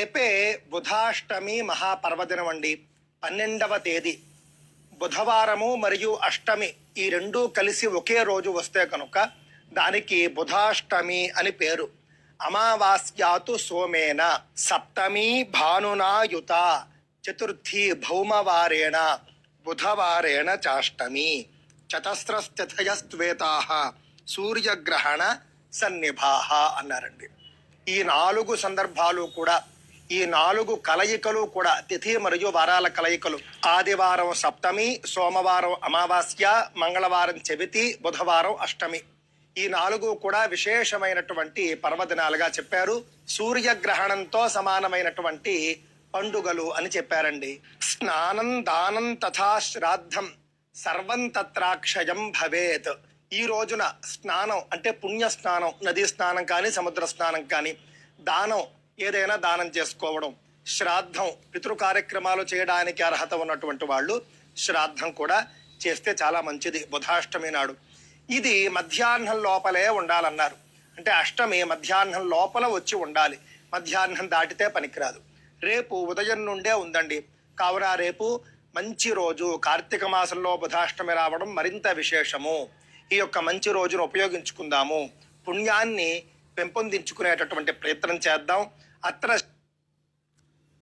రేపే బుధాష్టమి మహాపర్వదినం అండి పన్నెండవ తేదీ. బుధవారము మరియు అష్టమి ఈ రెండూ కలిసి ఒకే రోజు వస్తే కనుక దానికి బుధాష్టమి అని పేరు. అమావాస్యాతు సోమేన సప్తమి భానునాయుత చతుర్థి భౌమవారేణ బుధవారేణ చాష్టమి. చతస్రస్థితయస్వేతా సూర్యగ్రహణ సన్నిభాహ అన్నారండి. ఈ నాలుగు సందర్భాలు కూడా ఈ నాలుగు కలయికలు కూడా తిథి మరియు వారాల కలయికలు. ఆదివారం సప్తమి సోమవారం అమావాస్య మంగళవారం చవితి బుధవారం అష్టమి. ఈ నాలుగు కూడా విశేషమైనటువంటి పర్వదినాలుగా చెప్పారు. సూర్యగ్రహణంతో సమానమైనటువంటి పండుగలు అని చెప్పారండి. స్నానం దానం తథా శ్రాద్ధం. సర్వం తత్రాక్షయం భవేత్. ఈ రోజున స్నానం అంటే పుణ్య స్నానం నదీ స్నానం కానీ సముద్ర స్నానం కానీ దానం ఏదైనా దానం చేసుకోవడం శ్రాద్ధం పితృ కార్యక్రమాలు చేయడానికి అర్హత ఉన్నటువంటి వాళ్ళు శ్రాద్ధం కూడా చేస్తే చాలా మంచిది బుధాష్టమి నాడు. ఇది మధ్యాహ్నం లోపలే ఉండాలన్నారు. అంటే అష్టమి మధ్యాహ్నం లోపల వచ్చి ఉండాలి. మధ్యాహ్నం దాటితే పనికిరాదు. రేపు ఉదయం నుండే ఉందండి. కావున రేపు మంచి రోజు కార్తీక మాసంలో బుధాష్టమి రావడం మరింత విశేషము. ఈ యొక్క మంచి రోజును ఉపయోగించుకుందాము. పుణ్యాన్ని పెంపొందించుకునేటటువంటి ప్రయత్నం చేద్దాం. atrás.